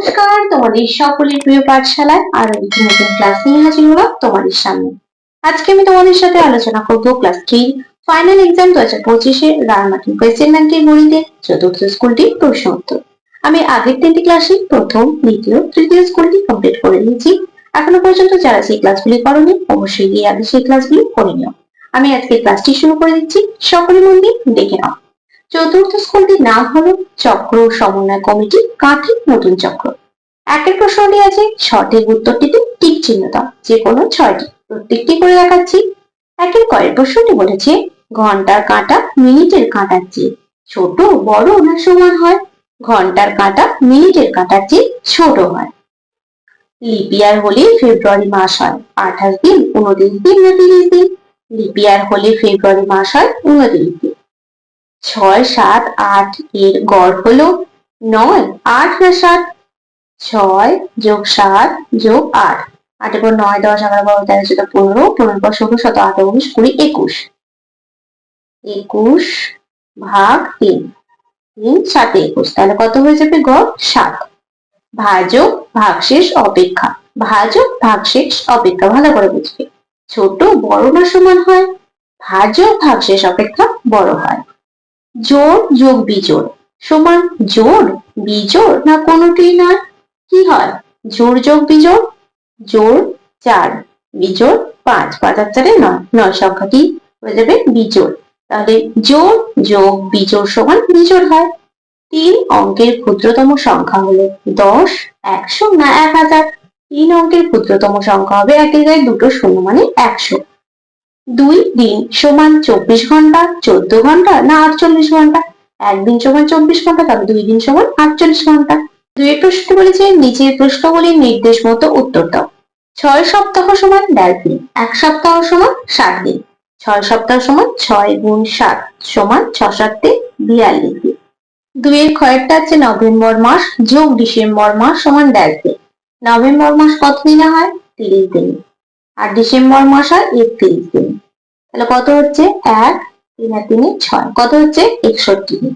নমস্কার, তোমাদের সকলের প্রিয় পাঠশালায় আরও একটি নতুন ক্লাস নিয়ে হাজির হলাম তোমাদের সামনে। আজকে আমি তোমাদের সাথে আলোচনা করব ক্লাস থ্রি ফাইনাল এক্সাম দু হাজার পঁচিশে রায়মার্টিন কোয়েশ্চেন ব্যাংকের গণিতে চতুর্থ স্কুলটি প্রশ্ন উত্তর। আমি আগের তিনটি ক্লাসে প্রথম, দ্বিতীয়, তৃতীয় স্কুলটি কমপ্লিট করে নিয়েছি। এখনও পর্যন্ত যারা সেই ক্লাসগুলি করনি, অবশ্যই গিয়ে আগে সেই ক্লাসগুলি করে নিও। আমি আজকে ক্লাসটি শুরু করে দিচ্ছি। সকলে মন দিয়ে দেখে নাও। চতুর্থ স্কুলটি নাম হলো চক্র সমন্বয় কমিটি কাঁথি নতুন চক্র। একের প্রশ্নটি আছে সঠিক উত্তরটিতে টিক চিহ্ন দাও যে কোনো ছয়টি। প্রত্যেকটি করে দেখাচ্ছি। একের কয়ের প্রশ্নটি বলেছে, ঘণ্টার কাঁটা মিনিটের কাঁটার চেয়ে ছোট বড় না সমান হয়? ঘণ্টার কাঁটা মিনিটের কাঁটার চেয়ে ছোট হয়। লিপিয়ার হলে ফেব্রুয়ারি মাস হয় আঠাশ দিন, উনত্রিশ দিন না তিরিশ দিন? লিপিয়ার হলে ফেব্রুয়ারি মাস হয় উনত্রিশ দিন। ছয় সাত আট এর গড় হলো নয়। আট না সাত। ছয় যোগ সাত যোগ আট। আটের পর নয়, দশ, এগারো, বারো, তেরো, চোদ্দ, পনেরো পনেরো পর ষোলো শত আঠারো, উনিশ, কুড়ি, একুশ। একুশ ভাগ তিন। তিন, সাতে, একুশ। তাহলে কত হয়ে যাবে গড়? সাত। ভাজক ভাগশেষ অপেক্ষা। ভাজক ভাগশেষ অপেক্ষা। ভালো করে বুঝবে। ছোট বড় না সমান হয়? ভাজক ভাগশেষ অপেক্ষা বড় হয়। জোড় যোগ বিজোড়। সমান জোড় বিজোড় না কোনোটি নয়? কি হয়? জোড় যোগ বিজোড় জোড় চার, বিজোড় পাঁচ। পাঁচ আর চারে নয় নয় সংখ্যাটি হয়ে যাবে বিজোড়। তাহলে জোড় যোগ বিজোড় সমান বিজোড় হয়। তিন অঙ্কের ক্ষুদ্রতম সংখ্যা হলো দশ, একশো না এক হাজার? তিন অঙ্কের ক্ষুদ্রতম সংখ্যা হবে গায়ে দুটো শূন্য মানে একশো। দুই দিন সমান চব্বিশ ঘণ্টা, চোদ্দ ঘণ্টা, না আটচল্লিশ ঘণ্টা? একদিন সমান চব্বিশ ঘণ্টা তবে দুই দিন সমান আটচল্লিশ ঘণ্টা। দুই প্রশ্ন বলেছে, নিচের প্রশ্নগুলির নির্দেশ মতো উত্তর দাও। ছয় সপ্তাহ সমান দেড় দিন এক সপ্তাহ সমান ষাট দিন। ছয় সপ্তাহ সমান ছয় গুণ সাত সমান ছ সাতে বিয়াল্লিশ দিন। দুইয়ের ক্ষয়েরটা আছে নভেম্বর মাস, যোগ ডিসেম্বর মাস সমান দেড় দিন নভেম্বর মাস কত দিনে হয়? তিরিশ দিন। আর ডিসেম্বর মাস হয় একত্রিশ দিন। তাহলে কত হচ্ছে? এক, তিন আর তিনে ছয়। কত হচ্ছে? একষট্টি। দিন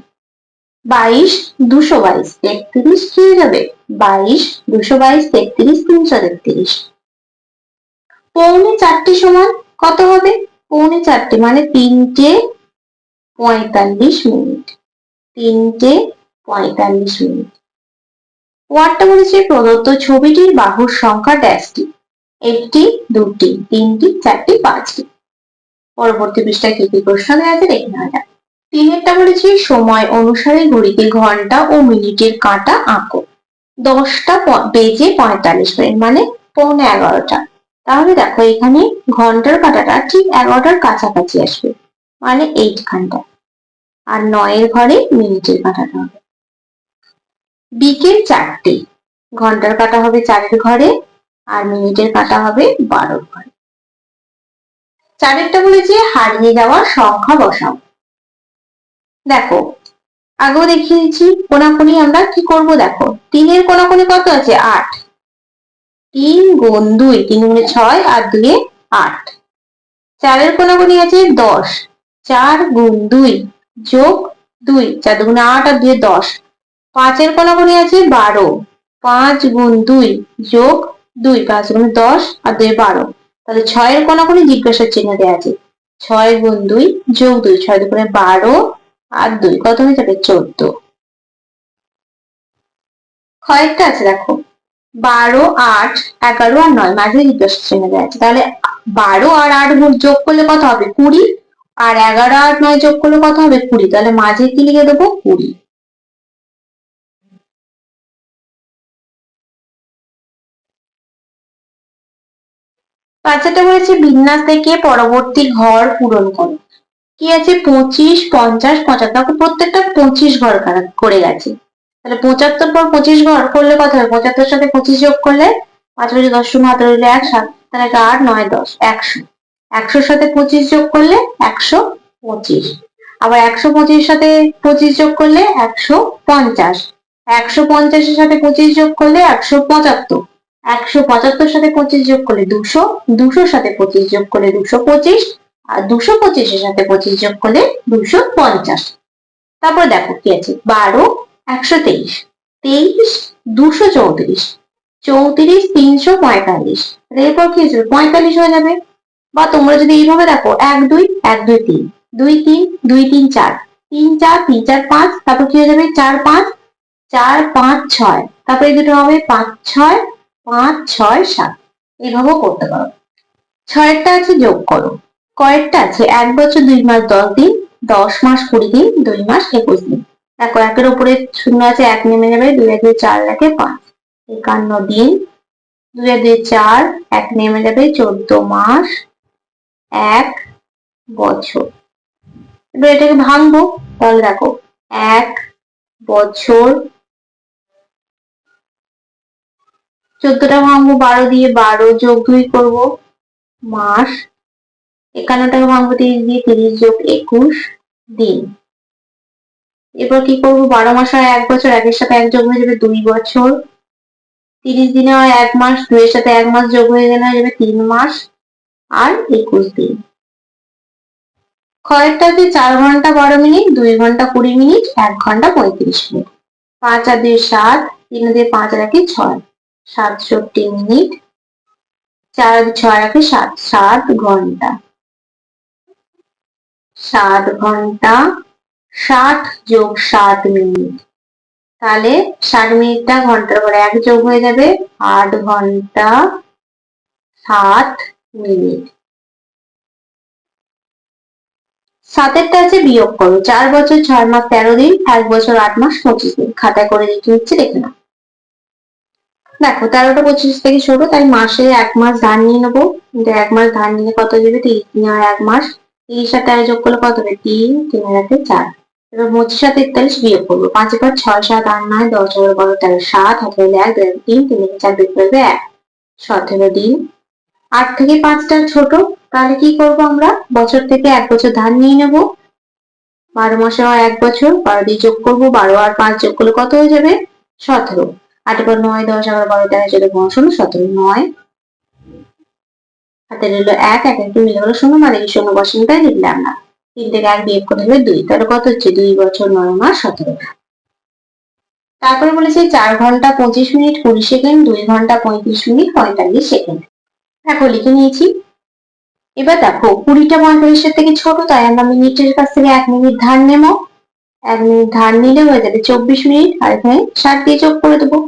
বাইশ, দুশো বাইশ, তেত্রিশ কি যাবে। বাইশ, দুশো বাইশ, তেত্রিশ, তিনশো তেত্রিশ। পৌনে চারটি সমান কত হবে? পৌনে চারটে মানে তিনটে পঁয়তাল্লিশ মিনিট। তিনটে পঁয়তাল্লিশ মিনিট। ওয়ার্ডটা বলেছে প্রদত্ত ছবিটির বাহুর সংখ্যা ড্যাশটি একটি, দুটি, তিনটি, চারটি, পাঁচটি। পরবর্তী পৃষ্ঠায় কি কি প্রশ্ন দেওয়া আছে দেখে নেওয়া যাক। তিনেরটা বলেছি সময় অনুসারে ঘড়িতে ঘণ্টা ও মিনিটের কাঁটা আঁকো। দশটা বেজে পঁয়তাল্লিশ মিনিট মানে পৌনে এগারোটা। তাহলে দেখো এখানে ঘণ্টার কাঁটাটা ঠিক এগারোটার কাছাকাছি আসবে মানে এইটখানটা। আর নয়ের ঘরে মিনিটের কাঁটাটা হবে। বিকেল চারটে, ঘণ্টার কাঁটা হবে চারের ঘরে আর মিনিটের কাটা হবে বারোর ঘরে। চারেরটা বলেছে হারিয়ে যাওয়া সংখ্যা বসাও। দেখো, আগেও দেখিয়ে দিচ্ছি, কোনাকুনি আমরা কি করব দেখো, তিনের কোনাকুনি কত আছে? আট। তিন গুণ দুই, তিন গুণে ছয় আর দুয়ে আট। চারের কোনাকুনি আছে দশ। চার গুণ দুই যোগ দুই, চার দুগুণে আট আর দুয়ে দশ। পাঁচের কোনাকুনি আছে বারো। পাঁচ গুণ দুই যোগ দুই, পাঁচ গুণ দশ আর দুই বারো। তাহলে ছয়ের কোনাকুনি জিজ্ঞাসার চিহ্ন দেওয়া আছে। ছয় গুণ দুই যোগ দুই, ছয় দুগুণে বারো আর দুই। কত হয়ে যাবে? চোদ্দ। কয়েকটা আছে, দেখো। বারো, আট, এগারো আর নয়। মাঝে জিজ্ঞাসা চিহ্ন দেওয়া আছে। তাহলে বারো আর আট যোগ করলে কত হবে? কুড়ি। আর এগারো আর নয় যোগ করলে কত হবে? কুড়ি। তাহলে মাঝে কি লিখে দেবো? কুড়ি। বাচ্চাটা বলেছে বিন্যাস থেকে পরবর্তী ঘর পূরণ করো। কি আছে? পঁচিশ, পঞ্চাশ, পঁচাত্তর। প্রত্যেকটা পঁচিশ ঘর করে গেছে। তাহলে পঁচাত্তর পর পঁচিশ ঘর করলে কত হবে? পঁচাত্তর সাথে পঁচিশ যোগ করলে পাঁচ বছর দশ, শূন্য হাতে রইলে এক, সাত, তাহলে আট, নয়, দশ, একশো। একশোর সাথে পঁচিশ যোগ করলে একশো পঁচিশ। আবার একশো পঁচিশ সাথে পঁচিশ যোগ করলে একশো পঞ্চাশ। একশো পঞ্চাশের সাথে পঁচিশ যোগ করলে একশো পঁচাত্তর। একশো পঁচাত্তর সাথে পঁচিশ যোগ করলে দুশো, দুশোর সাথে পঁচিশ যোগ করলে দুশো পঁচিশ, আর দুশো পঁচিশের সাথে পঁচিশ যোগ করলে দুশো পঞ্চাশ। তারপর দেখো কি আছে? বারো, একশো তেইশ তেইশ, দুশো চৌত্রিশ চৌত্রিশ, তিনশো পঁয়তাল্লিশ। এরপর কি হয়ে যাবে? পঁয়তাল্লিশ হয়ে যাবে। বা তোমরা যদি এইভাবে দেখো, এক, দুই এক, দুই, তিন দুই তিন দুই, তিন, চার তিন চার তিন, চার, পাঁচ, তারপর কি হয়ে যাবে? চার, পাঁচ চার, পাঁচ, ছয়, তারপরে দুটো হবে পাঁচ, ছয় পাঁচ, ছয়, সাত। এইভাবেও করতে পারো। ছয়েরটা আছে যোগ করো। কয়েকটা আছে এক বছর, দুই মাস, দশ দিন, দশ মাস, কুড়ি দিন, দুই মাস, একুশ দিন। দেখো, একের উপরে শূন্য আছে, এক নেমে যাবে, দুই এক দুই চার রাখে পাঁচ। একান্ন দিন, দুই এক দুই চার, এক নেমে যাবে, চোদ্দ মাস, এক বছর। এবার এটাকে ভাঙবো। তাহলে দেখো, এক বছর চোদ্দটা ভাঙবো, বারো দিয়ে বারো যোগ দুই করব মাস। একান্নটাকে ভাঙবো তিরিশ দিয়ে তিরিশ যোগ একুশ দিন। এরপর কি করব? বারো মাস হয় এক বছর, একের সাথে এক যোগ হয়ে যাবে দুই বছর। তিরিশ দিনে হয় এক মাস, দুইয়ের সাথে এক মাস যোগ হয়ে গেলে হয়ে যাবে তিন মাস আর একুশ দিন। কয়েকটা আছে চার ঘণ্টা বারো মিনিট, দুই ঘণ্টা কুড়ি মিনিট, এক ঘণ্টা পঁয়ত্রিশ মিনিট। পাঁচ আর দুই সাত, তিন দিয়ে পাঁচ রাখি ছয়। সাতষট্টি মিনিট। চার ছয় রাখি সাত সাত ঘণ্টা। সাত ঘণ্টা, ষাট যোগ সাত মিনিট। তাহলে ষাট মিনিটটা ঘণ্টার পরে এক যোগ হয়ে যাবে, আট ঘণ্টা, সাত মিনিট। সাতেরটা আছে, বিয়োগ করো। চার বছর, ছয় মাস, তেরো দিন, এক বছর, আট মাস, পঁচিশ দিন। খাতায় করে লিখে হচ্ছে দেখে নাও। দেখো, তেরোটা পঁচিশ থেকে ছোট তাই মাসে এক মাস ধান নিয়ে নেব। এক মাস ধান নিলে কত যাবে দিনে হয় এক মাস। তিরিশ আর তেরো যোগ করলে কত হবে? তিন তিন রাখে চার। এবার পঁচিশ আর তেতাল্লিশ বিয়োগ করব। পাঁচ এবার ছয় সাত, আট, নয়, দশ, এগারো, বারো, তেরো, সাত হাতে হলে এক, দুই তিন তিন থেকে চার বিয়োগ করবে এক। সতেরো দিন। আট থেকে পাঁচটা ছোট। তাহলে কি করব আমরা? বছর থেকে এক বছর ধান নিয়ে নেব। বারো মাসে এক বছর। বারো দিয়ে যোগ করব। বারো আর পাঁচ যোগ করলে কত হয়ে যাবে? সতেরো। আট নয়, দশ, এগারো, বারো, তেরো, চোদ্দ, পনেরো, ষোলো, সতেরো, নয়। হাতে রইল এক এক একটু মিলে গেলো শূন্য মানে শূন্য বসনটাই লিখলাম না তিন থেকে এক বিয়োগ করে হবে দুই। তাহলে কত হচ্ছে? দুই বছর নয় মাস সতেরো। তারপরে বলেছে চার ঘণ্টা পঁচিশ মিনিট, কুড়ি সেকেন্ড, দুই ঘণ্টা পঁয়ত্রিশ মিনিট, পঁয়তাল্লিশ সেকেন্ড। দেখো, লিখে নিয়েছি। এবার দেখো, কুড়িটা পঁয়তাল্লিশের থেকে ছোট, তাই আমরা মিনিটের কাছ থেকে এক মিনিট ধার নেব। এক মিনিট ধার নিলে হয়ে যাবে চব্বিশ মিনিট, আর এখানে ষাট দিয়ে যোগ করে দেবো।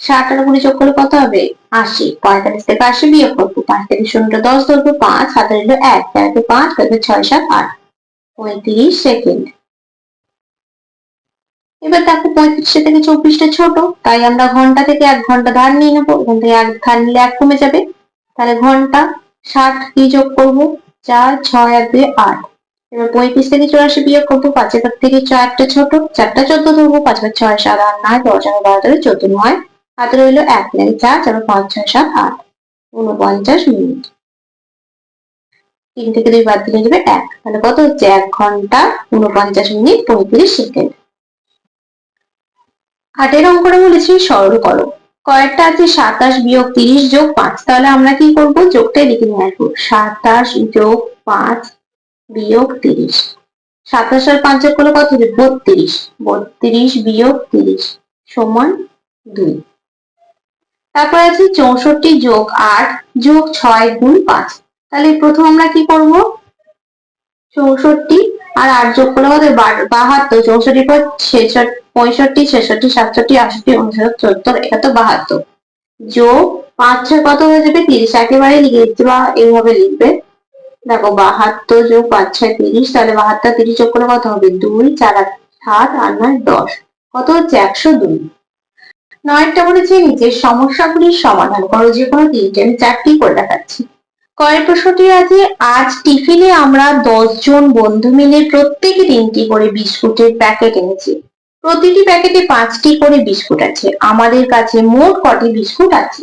ষাট আর কুড়ি যোগ করলে কত হবে? আশি। পঁয়তাল্লিশ থেকে আশি বিয়োগ করব। পাঁচ থেকে শূন্যটা দশ ধরবো পাঁচ হাতে রইল এক তেরোতে পাঁচ তারপরে ছয়, সাত, আট। পঁয়ত্রিশ সেকেন্ড। এবার দেখো পঁয়ত্রিশে থেকে চব্বিশটা ছোট, তাই আমরা ঘণ্টা থেকে এক ঘণ্টা ধার নিয়ে নেব। এখান থেকে এক ধার নিলে এক কমে যাবে। তাহলে ঘণ্টা ষাট কি যোগ করব, চার, ছয় আর দুই, আট। এবার পঁয়ত্রিশ থেকে চুরাশি বিয়োগ করব, পাঁচ এবার থেকে চারটা ছোট, চারটা চোদ্দ ধরবো, পাঁচ বার ছয়, সাত, আট, নয়, দশ, এগারো, বারো, তেরো, চোদ্দ, নয়। হাতে রইল এক লাগে চার চার, পাঁচ, ছয়, সাত, আট। উনপঞ্চাশ মিনিট। তিন থেকে দুই বাদ দিলে যাবে এক। তাহলে কত হচ্ছে? এক ঘণ্টা উনপঞ্চাশ মিনিট পঁয়ত্রিশ সেকেন্ড। আটের অঙ্কটা বলেছি, সরল করো। কয়েকটা আছে, সাতাশ বিয়োগ তিরিশ যোগ পাঁচ। তাহলে আমরা কি করব? যোগটাই লিখে নিয়ে আসব। সাতাশ যোগ পাঁচ বিয়োগ তিরিশ। সাতাশ আর পাঁচ যোগ কত হবে? বত্রিশ। বত্রিশ বিয়োগ তিরিশ সমান দুই। তারপর আছে চৌষট্টি যোগ আট যোগ ছয় গুণ পাঁচ। তাহলে প্রথম আমরা কি করব? চৌষট্টি আর আট যোগ করলে কত বাহাত্তর। চৌষট্টি পর পঁয়ষট্টি, ছেষট্টি, সাতষট্টি আষট্টি উনষাট চোদ্দ একাত্তর, বাহাত্তর। যোগ পাঁচ ছয় কত হয়ে যাবে? তিরিশ। একেবারে লিখে দিচ্ছে বা এইভাবে লিখবে। দেখো বাহাত্তর যোগ পাঁচ ছয় তিরিশ, তাহলে বাহাত্তর, তিরিশ যোগ করলে কত হবে? দুই, চার সাত, আট, নয়, দশ। কত হচ্ছে? একশো দুই। নয়টা বলেছে নিচের সমস্যাগুলির সমাধান করো, যে কোনো তিনটে। আমি চারটি করে দেখাচ্ছি। কয়েক প্রশ্নটি আছে, আজ টিফিনে আমরা দশ জন বন্ধু মিলে প্রত্যেকে তিনটি করে বিস্কুটের প্যাকেট এনেছি। প্রতিটি প্যাকেটে পাঁচটি করে বিস্কুট আছে। আমাদের কাছে মোট কটি বিস্কুট আছে?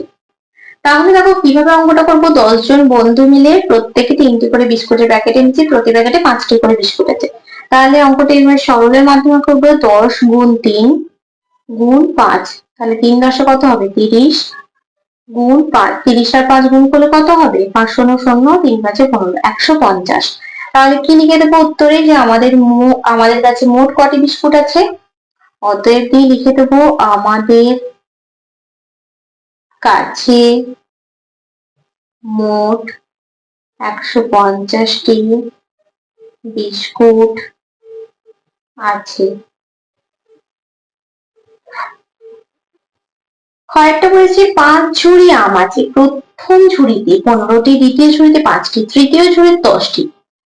তাহলে দেখো, কীভাবে অঙ্কটা করব? দশজন বন্ধু মিলে প্রত্যেকে তিনটি করে বিস্কুটের প্যাকেট এনেছি, প্রতি প্যাকেটে পাঁচটি করে বিস্কুট আছে। তাহলে অঙ্কটা এবার সরলের মাধ্যমে করব, দশ গুণ তিন গুণ পাঁচ। তাহলে তিন দশে কত হবে? তিরিশ গুণ পাঁচ। তিরিশ আর পাঁচ গুণ করলে কত হবে? পাঁচ শূন্য শূন্য তিন পাঁচে পনেরো, একশো পঞ্চাশ। তাহলে কি লিখে দেবো উত্তরে? যে আমাদের আমাদের কাছে মোট কটি বিস্কুট আছে? অতএব দিয়ে লিখে দেবো? আমাদের কাছে মোট একশো পঞ্চাশটি বিস্কুট আছে। কয়েকটা বলেছে, পাঁচ ঝুড়ি আম আছে। প্রথম ঝুড়িতে পনেরোটি, দ্বিতীয় ঝুড়িতে পাঁচটি, তৃতীয় ঝুড়িতে দশটি,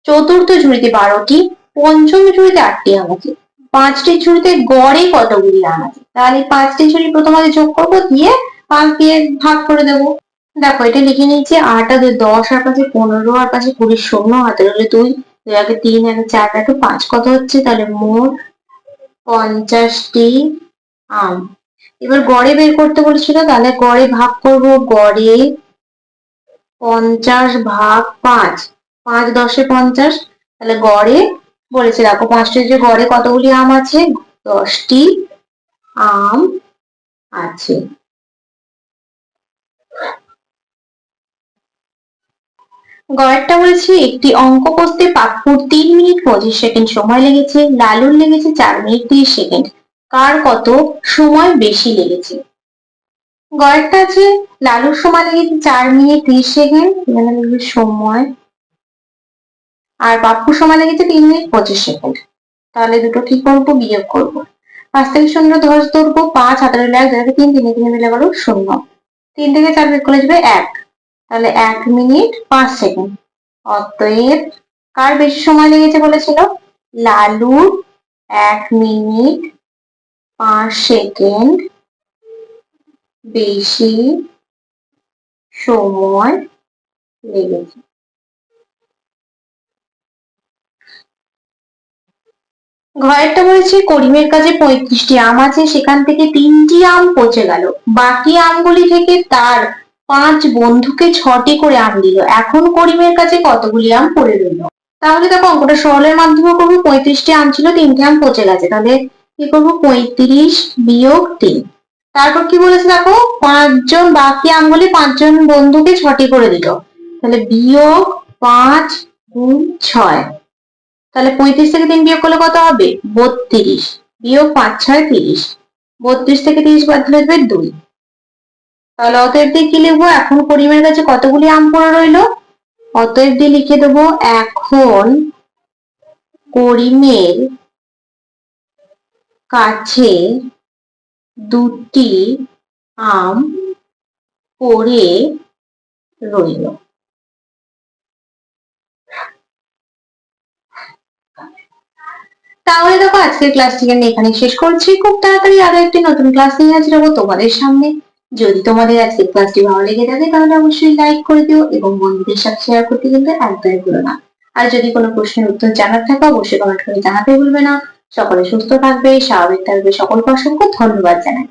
চতুর্থ ঝুড়িতে বারোটি, পঞ্চম ঝুড়িতে আটটি আম আছে। পাঁচটি ঝুড়িতে গড়ে কতগুলি আম আছে? তাহলে পাঁচটি ঝুড়ি প্রথমে যোগ করব, দিয়ে পাঁচ দিয়ে ভাগ করে দেবো। দেখো, এটা লিখে নিয়েছি আট দুই, দশ আর পাঁচে পনেরো, আর পাঁচে কুড়ি শূন্য হাতের হলে দুই দুই আগে তিন আগে চার আগে পাঁচ, কত হচ্ছে? তাহলে মোট পঞ্চাশটি আম। এবার গড়ে বের করতে বলেছিল তাহলে গড়ে ভাগ করব, গড়ে পঞ্চাশ ভাগ পাঁচ। পাঁচ দশে পঞ্চাশ, তাহলে গড়ে বলেছে, দেখো, পাঁচটি যে গড়ে কতগুলি আম আছে? দশটি আম আছে। গড়েরটা বলেছি একটি অঙ্ক কষতে পাপ্পুর তিন মিনিট পঁচিশ সেকেন্ড সময় লেগেছে লালুর লেগেছে চার মিনিট তিরিশ সেকেন্ড কার কত সময় বেশি লেগেছে গড়েরটা আছে লালুর সময় লেগেছে চার মিনিট তিরিশ সেকেন্ড সময় আর পাপ্পুর সময় লেগেছে তিন মিনিট পঁচিশ সেকেন্ড তাহলে দুটো কি করব বিয়োগ করব পাঁচ থেকে শূন্য দশ ধরবো পাঁচ হাতের জায়গায় তিন তিনে তিনে মিলে গেল শূন্য তিন থেকে চার বিয়োগ করে যাবে এক তাহলে এক মিনিট পাঁচ সেকেন্ড। অতএব কার বেশি সময় লেগেছে বলেছিল? লালুর এক মিনিট পাঁচ সেকেন্ড বেশি সময় লেগেছে। ঘরেরটা বলেছে, করিমের কাছে পঁয়ত্রিশটি আম আছে, সেখান থেকে তিনটি আম পচে গেল। বাকি আমগুলি থেকে তার পাঁচ বন্ধুকে ছটি করে আম দিল। এখন করিমের কাছে কতগুলি আম পড়ে রইল? তাহলে দেখো অঙ্কটা সরলের মাধ্যমে করব, পঁয়ত্রিশটি আম ছিল, তিনটি আম পচে গেছে। তাহলে কি করব? পঁয়ত্রিশ বিয়োগ তিন। তারপর কি বলেছে দেখো? পাঁচজন বাকি আমগুলি পাঁচজন বন্ধুকে ছটি করে দিল। তাহলে বিয়োগ পাঁচ গুণ ছয়। তাহলে পঁয়ত্রিশ থেকে তিন বিয়োগ করলে কত হবে? বত্রিশ। বিয়োগ পাঁচ, ছয়, তিরিশ। বত্রিশ থেকে তিরিশ বাদ দিলে দুই। তাহলে অতএব দিয়ে কি লিখব? এখন করিমের কাছে কতগুলি আম পড়ে রইল? অতএব দিয়ে লিখে দেবো, এখন করিমের কাছে দুটি আম পড়ে রইল। তাহলে দেখো, আজকের ক্লাসটিকে আমি এখানে শেষ করছি। খুব তাড়াতাড়ি আরও একটি নতুন ক্লাস নিয়ে হাজির হব তোমাদের সামনে। যদি তোমাদের আজকে ক্লাসটি ভালো লেগে থাকে, তাহলে অবশ্যই লাইক করে দিও এবং বন্ধুদের সাথে শেয়ার করতে কিন্তু একদমই ভুলো না। আর যদি কোনো প্রশ্নের উত্তর জানার থাকে, অবশ্যই কমেন্ট করে জানাতে ভুলবে না। সকলে সুস্থ থাকবে, স্বাভাবিক থাকবে। সকলকে অসংখ্য ধন্যবাদ জানাই।